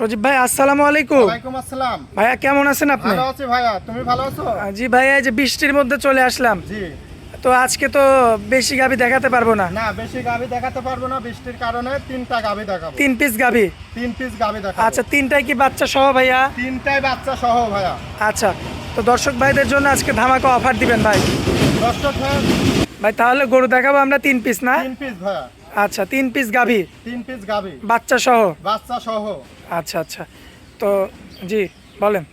সজীব ভাই আসসালামু আলাইকুম। ওয়ালাইকুম আসসালাম। ভাইয়া কেমন আছেন আপনি? ভালো আছি ভাইয়া তুমি ভালো আছো? জি ভাইয়া এই যে বৃষ্টির মধ্যে চলে আসলাম। জি। তো আজকে তো বেশি গাভি দেখাতে পারব না। না বেশি গাবি দেখাতে পারব না বৃষ্টির কারণে তিনটা গাবি দেখাবো। তিন পিস তিন পিস গাবি দেখাবো। আচ্ছা তিনটাই কি বাচ্চা সহ ভাইয়া? তিনটাই বাচ্চা সহ ভাইয়া। আচ্ছা তো দর্শক ভাইদের জন্য আজকে ধামাকা অফার দিবেন ভাই। দর্শক ভাইয়া ভাই তাহলে গরু দেখাবো আমরা তিন পিস না? তিন পিস ভাইয়া। আচ্ছা তিন পিস গাভি? তিন পিস গাবি বাচ্চা সহ বাচ্চা সহ আচ্ছা আচ্ছা। তো জি বলেন।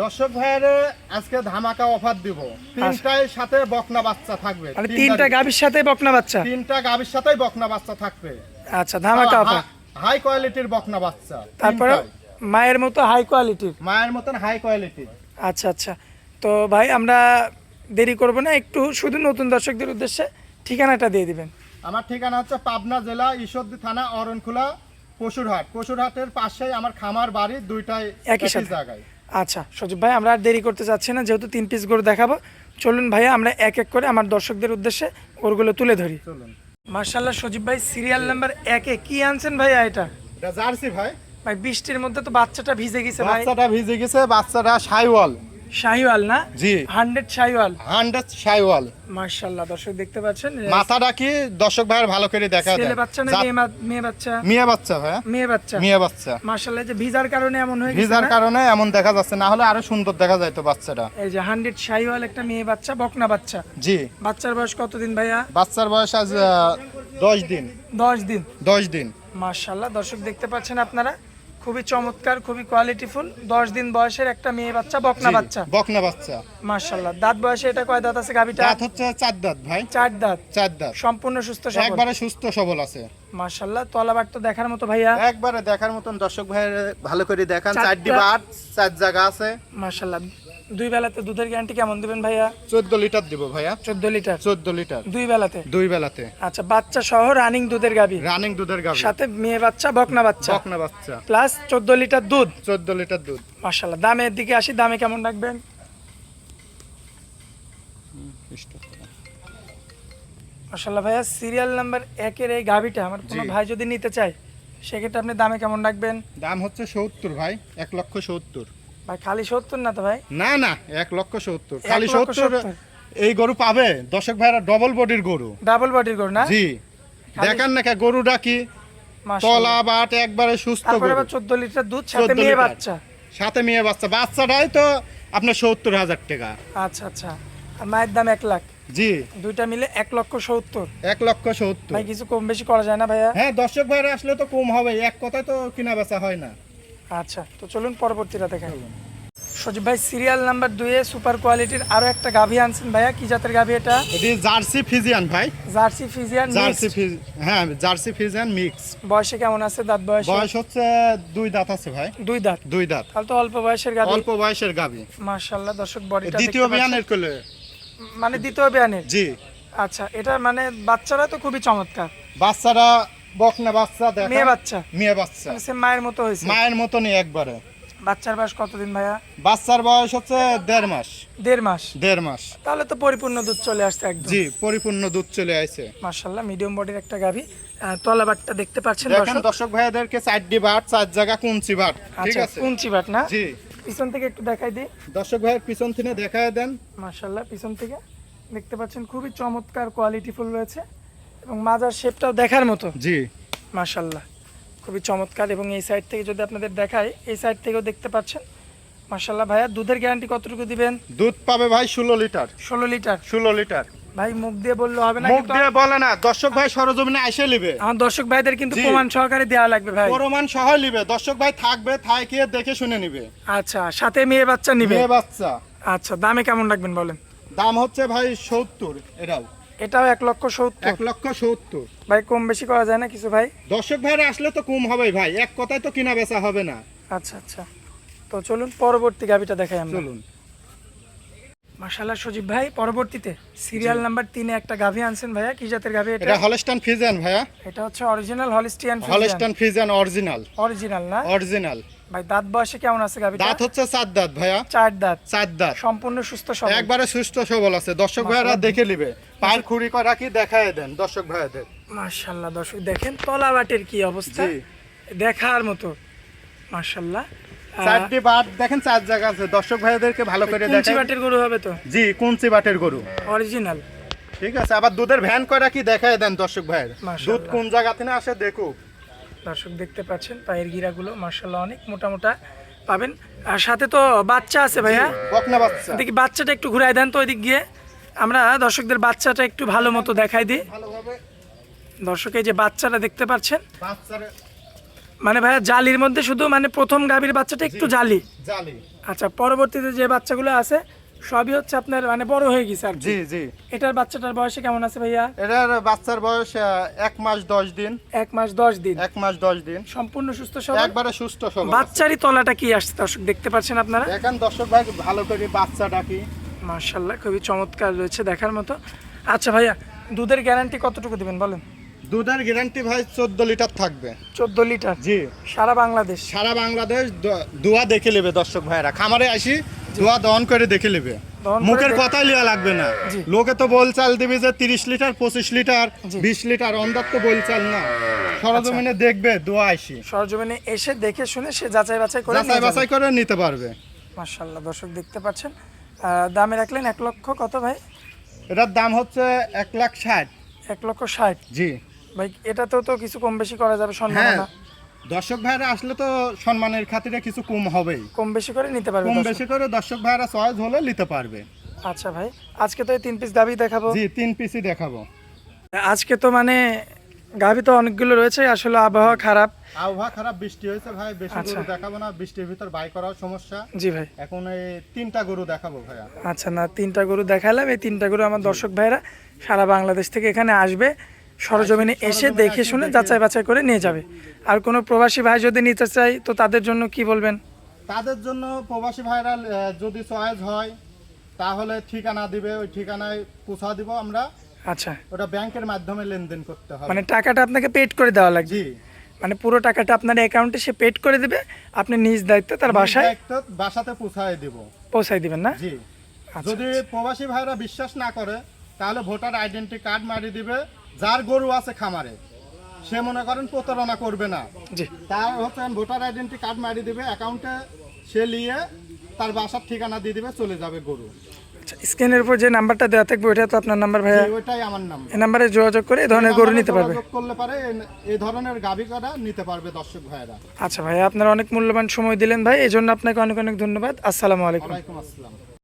দর্শক ভাইয়ারে আজকে ধামাকা অফার দিব। তিনটাই সাথে বকনা বাচ্চা থাকবে। মানে তিনটা গাভির সাথে বকনা বাচ্চা? তিনটা গাবির সাথেই বকনা বাচ্চা থাকবে। আচ্ছা ধামাকা অফার হাই কোয়ালিটির বকনা বাচ্চা। তারপরে মায়ের মতো হাই কোয়ালিটির মায়ের মতন হাই কোয়ালিটির আচ্ছা আচ্ছা। তো ভাই আমরা দেরি করব না একটু শুধু নতুন দর্শকদের উদ্দেশ্যে ঠিকানাটা দিয়ে দিবেন। আমার ঠিকানা হচ্ছে পাবনা জেলা ঈশ্বরদী থানা অরণখোলা পশুরহাট। পশুরহাটের পাশেই আমার খামার বাড়ি দুইটাই একই। জায়গায়। আচ্ছা সজীব ভাই আমরা আর দেরি করতে চাচ্ছি না যেহেতু তিন পিস গরু দেখাবো। চলুন ভাইয়া আমরা এক এক করে আমার দর্শকদের উদ্দেশ্যে গরুগুলো তুলে ধরি। চলুন। মার্শাল্লাহ সজীব ভাই সিরিয়াল নাম্বার একে কি আনছেন ভাইয়া এটা? এটা জার্সি ভাই। ভাই বৃষ্টির মধ্যে তো বাচ্চাটা ভিজে গেছে ভাই। বাচ্চাটা ভিজে গেছে বাচ্চাটা সাইওয়াল। শাহিওয়াল না? জি। হান্ড্রেড শাহিওয়াল। হান্ড্রেড সাইওয়াল মার্শাল্লাহ দর্শক দেখতে পাচ্ছেন? মাথাটা কি দর্শক ভাইয়ের ভালো করে দেখা ছেলে বাচ্চা না মেয়ে বাচ্চা? মেয়ে বাচ্চা ভাই মেয়ে বাচ্চা। মেয়ে বাচ্চা। মার্শাল্লাহ যে ভিজার কারণে এমন হয়ে গেছে ভিজার কারণে এমন দেখা যাচ্ছে না হলে আরও সুন্দর দেখা যায় তো বাচ্চাটা। এই যে হান্ড্রেড শাহিওয়াল একটা মেয়ে বাচ্চা বকনা বাচ্চা। জি। বাচ্চার বয়স কতদিন ভাইয়া? বাচ্চার বয়স আজ দশ দিন। দশ দিন। দশ দিন। মার্শাল্লাহ দর্শক দেখতে পাচ্ছেন আপনারা? খুবই চমৎকার খুবই কোয়ালিটিফুল দশ দিন বয়সের একটা মেয়ে বাচ্চা বকনা বাচ্চা। বকনা বাচ্চা। মাশাল্লাহ। দাঁত বয়সে এটা কয় দাঁত আছে গাভিটা? দাঁত হচ্ছে চার দাঁত ভাই। চার দাঁত। চার দাঁত। সম্পূর্ণ সুস্থ সবল। একবারে সুস্থ সবল আছে। মাশাল্লাহ। তলাবার তো দেখার মতো ভাইয়া। একবারে দেখার মতন দর্শক ভাইয়ের ভালো করে দেখান। চারটি বাট চার জায়গা আছে। মার্শাল্লাহ দুই বেলাতে দুধের গ্যারান্টি কেমন দিবেন ভাইয়া? চোদ্দ লিটার দিব ভাইয়া। চোদ্দ লিটার? চোদ্দ লিটার। দুই বেলাতে? দুই বেলাতে। আচ্ছা বাচ্চা সহ রানিং দুধের গাবি রানিং দুধের গাভি। সাথে মেয়ে বাচ্চা বকনা বাচ্চা? বকনা বাচ্চা। প্লাস চোদ্দ লিটার দুধ? চোদ্দ লিটার দুধ। মার্শাল্লাহ দামের দিকে আসি দামে কেমন রাখবেন? মার্শাল্লাহ ভাইয়া সিরিয়াল নাম্বার একের এই গাভিটা আমার কোনো ভাই যদি নিতে চায় সেক্ষেত্রে আপনি দামে কেমন রাখবেন? দাম হচ্ছে সত্তর ভাই এক লক্ষ সত্তর। ভাই খালি সত্তর না তো ভাই? না না এক লক্ষ সত্তর। খালি সত্তর 70 এই গরু পাবে? দর্শক ভাইরা ডবল বডির গরু। ডাবল বডির গরু না? জি। দেখান না কে গরুটা কি? তলা বাট একবারে সুস্থ গরু। আবার চোদ্দ লিটার দুধ সাথে মেয়ে বাচ্চা। সাথে মেয়ে বাচ্চা। বাচ্চাটাই তো আপনার সত্তর হাজার টাকা। আচ্ছা আচ্ছা। আর মায়ের দাম এক লাখ। জি। দুইটা মিলে এক লক্ষ সত্তর। এক লক্ষ সত্তর। ভাই কিছু কম বেশি করা যায় না ভাইয়া? হ্যাঁ দর্শক ভাইরা আসলে তো কম হবে এক কথায় তো কিনা বেচা হয় না। আচ্ছা তো চলুন পরবর্তীটা দেখেন সজীব ভাই সিরিয়াল নাম্বার দুয়ে সুপার কোয়ালিটির আরও একটা গাভি আনছেন ভাইয়া। কি জাতের গাভি এটা? এটি জার্সি ফিজিয়ান ভাই। জার্সি ফিজিয়ান জার্সি হ্যাঁ জার্সি ফিজিয়ান মিক্স বয়সে কেমন আছে? দাঁত বয়সে? বয়স হচ্ছে দুই দাঁত আছে ভাই। দুই দাঁত? দুই দাঁত। তাহলে তো অল্প বয়সের গাভি। অল্প বয়সের গাবি মার্শাল্লাহ দর্শক বডিটা দ্বিতীয় বিয়ানের কোলে মানে দ্বিতীয় বিয়ানের? জি। আচ্ছা এটা মানে বাচ্চারা তো খুবই চমৎকার। বাচ্চারা বকনা বাচ্চা দেখা। মেয়ে বাচ্চা। মেয়ে বাচ্চা। মানে সে মায়ের মতো হয়েছে। মায়ের মতনই একবারে। বাচ্চার বয়স কতদিন ভাইয়া? বাচ্চার বয়স হচ্ছে দেড় মাস। দেড় মাস? দেড় মাস। তাহলে তো পরিপূর্ণ দুধ চলে আসছে একদম। জি পরিপূর্ণ দুধ চলে আসছে মার্শাল্লাহ মিডিয়াম বডির একটা গাভি। তলাবারটা দেখতে পাচ্ছেন দেখেন দর্শক? ভাইয়াদেরকে চারটি বাট চার জায়গা কুঞ্চি বাট ঠিক আচ্ছা আছে? কুঞ্চি বাট না? জি। পিছন থেকে একটু দেখাই দিই। দর্শক ভাইয়ের পিছন থেকে দেখায় দেন। মার্শাল্লাহ পিছন থেকে। দেখতে পাচ্ছেন খুবই চমৎকার কোয়ালিটি ফুল রয়েছে। এবং মাজার শেপটাও দেখার মতো। জি। মার্শাল্লাহ খুবই চমৎকার এবং এই সাইড থেকে যদি আপনাদের দেখাই এই সাইড থেকেও দেখতে পাচ্ছেন। মার্শাল্লাহ ভাইয়া দুধের গ্যারান্টি কতটুকু দিবেন? দুধ পাবে ভাই ষোলো লিটার। ষোলো লিটার? ষোলো লিটার। ভাই মুখ দিয়ে বললে হবে না মুখ দিয়ে বলে না দর্শক ভাই সরজমিনে এসে নিবে। আমার দর্শক ভাইদের কিন্তু প্রমাণ সহকারে দেওয়া লাগবে ভাই। প্রমাণ সহ নিবে দর্শক ভাই থাকবে থাকিয়ে দেখে শুনে নিবে। আচ্ছা সাথে মেয়ে বাচ্চা নিবে? মেয়ে বাচ্চা। আচ্ছা দামে কেমন রাখবেন বলেন? দাম হচ্ছে ভাই সত্তর এটাও। এটাও এক লক্ষ সত্তর। এক লক্ষ সত্তর। ভাই কম বেশি করা যায় না কিছু ভাই? দর্শক ভাইরা আসলে তো কম হবে ভাই। এক কথায় তো কিনা বেচা হবে না। আচ্ছা আচ্ছা। তো চলুন পরবর্তী গাভিটা দেখাই আমরা। চলুন। মাশাল্লাহ সজীব ভাই পরবর্তীতে সিরিয়াল নাম্বার তিনে একটা গাভি আনছেন ভাইয়া। কি জাতের গাভি এটা? এটা হলস্টান ফিজিয়ান ভাইয়া। এটা হচ্ছে original Holstein Holstein Friesian original. Original না? অরিজিনাল। ভাই দাঁত বয়সে কেমন আছে গাভিটা? দাঁত হচ্ছে চার দাঁত ভাইয়া। চার দাঁত। চার দাঁত। সম্পূর্ণ সুস্থ সবল। একবারে সুস্থ সবল আছে। দর্শক ভাইরা দেখে নিবে। পায়ের খুঁড়ি করা কি দেখায় দেন দর্শক ভাইদের মাশাল্লাহ দর্শক দেখেন তলাবাটের কি অবস্থা? দেখার মতো। মার্শাল্লাহ চারটি বাট দেখেন চার জায়গা আছে। দর্শক ভাইদেরকে ভালো করে কুঞ্চি দেখেন বাটের গরু হবে তো? জি কুঞ্চি বাটের গরু। অরিজিনাল। ঠিক আছে আবার দুধের ভ্যান কয়টা কি দেখায় দেন দর্শক ভাইয়ের মাশাআল্লাহ। দুধ কোন জায়গা থেকে আসে দেখুক। দর্শক দেখতে পাচ্ছেন পায়ের গিরাগুলো মার্শাল্লাহ অনেক মোটা মোটা পাবেন। আর সাথে তো বাচ্চা আছে ভাইয়া। দেখি বাচ্চাটা একটু ঘুরাই দেন তো ওইদিক গিয়ে। আমরা দর্শকদের বাচ্চাটা একটু ভালো মতো দেখাই দিই। দর্শক এই যে বাচ্চাটা দেখতে পাচ্ছেন? মানে ভাইয়া জালির মধ্যে শুধু মানে প্রথম গাভীর বাচ্চাটা একটু জালি। জালি। আচ্ছা পরবর্তীতে যে বাচ্চাগুলো আছে সবই হচ্ছে আপনার মানে বড় হয়ে গেছে আর জি জি। এটার বাচ্চাটার বয়সে কেমন আছে ভাইয়া? এটার বাচ্চার বয়স এক মাস দশ দিন। এক মাস দশ দিন। এক মাস দশ দিন। সম্পূর্ণ সুস্থ সব একবারে সুস্থ সব বাচ্চারই তলাটা কি আসছে দর্শক দেখতে পাচ্ছেন আপনারা? দেখেন দর্শক ভাই ভালো করে বাচ্চাটা কি। মার্শাল্লাহ খুবই চমৎকার রয়েছে দেখার মতো। আচ্ছা ভাইয়া দুধের গ্যারান্টি কতটুকু দিবেন বলেন? দুধের গ্যারান্টি ভাই চোদ্দ লিটার থাকবে। চোদ্দ লিটার? জি। সারা বাংলাদেশ? সারা বাংলাদেশ দোয়া দেখে নেবে দর্শক ভাইরা খামারে আসি দোয়া দহন করে দেখে নেবে। মুখের কথাই লিয়া লাগবে না। লোকে তো বল চাল দিবে যে তিরিশ লিটার পঁচিশ লিটার বিশ লিটার অন্দার তো বল চাল না। সরজমিনে দেখবে দোয়া আসি। সরজমিনে এসে দেখে শুনে সে যাচাই বাছাই করে যাচাই বাছাই করে নিতে পারবে। মার্শাল্লাহ দর্শক দেখতে পাচ্ছেন। দামে রাখলেন এক লক্ষ কত ভাই? এটার দাম হচ্ছে এক লাখ ষাট। এক লক্ষ ষাট। জি। ভাই এটাতেও তো কিছু কম বেশি করা যাবে সম্ভাবনা দর্শক ভাইরা আসলে তো সম্মানের খাতিরে কিছু কম হবেই। কম বেশি করে নিতে পারবে কম বেশি করে দর্শক ভাইরা চয়েস হলে নিতে পারবে। আচ্ছা ভাই আজকে তো এই তিন পিস গাভি দেখাবো। জি তিন পিসই দেখাবো। আজকে তো মানে গাভি তো অনেকগুলো রয়েছে আসলে আবহাওয়া খারাপ। আবহাওয়া খারাপ বৃষ্টি হয়েছে ভাই বেশি আচ্ছা। গরু দেখাবো না বৃষ্টির ভিতর বাই করার সমস্যা। জি ভাই। এখন এই তিনটা গরু দেখাবো ভাইয়া। আচ্ছা না তিনটা গরু দেখালাম এই তিনটা গরু আমার দর্শক ভাইরা সারা বাংলাদেশ থেকে এখানে আসবে। সরজমিনে এসে দেখে শুনে যাচাই বাছাই করে নিয়ে যাবে। আর কোনো প্রবাসী ভাই যদি নিতে চাই তো তাদের জন্য কি বলবেন? তাদের জন্য প্রবাসী ভাইরা যদি চয়েস হয় তাহলে ঠিকানা দিবে। ওই ঠিকানায় পৌঁছা দিব আমরা। আচ্ছা। ওটা ব্যাংকের মাধ্যমে লেনদেন করতে হবে। মানে টাকাটা আপনাকে পেড করে দেওয়া লাগবে। জি। মানে পুরো টাকাটা আপনার অ্যাকাউন্টে সে পেড করে দেবে। আপনি নিজ দায়িত্বে তার বাসায় বাসাতে পৌঁছায় দিব। পৌঁছাই দিবেন না? জি। আচ্ছা, যদি প্রবাসী ভাইরা বিশ্বাস না করে তাহলে ভোটার আইডেন্টি কার্ড মারি দিবে। যার গরু আছে খামারে সে মনে করেন প্রতারণা করবে না। তার হচ্ছে ভোটার আইডেন্টি কার্ড মারি দিবে অ্যাকাউন্টে সে নিয়ে তার বাসার ঠিকানা দিয়ে দিবে চলে যাবে গরু। আচ্ছা স্ক্রিনের উপর যে নাম্বারটা দেওয়া থাকবে ওইটা তো আপনার নাম্বার ভাইয়া? ওইটাই আমার নাম এই নাম্বারে যোগাযোগ করে এই ধরনের গরু নিতে পারবে? যোগাযোগ করলে পারে এই- ধরনের গাভী করা নিতে পারবে দর্শক ভাইয়েরা। আচ্ছা ভাই আপনার অনেক মূল্যবান সময় দিলেন ভাই এই জন্য আপনাকে অনেক অনেক ধন্যবাদ। আসসালামু আলাইকুম। ওয়ালাইকুম আসসালাম।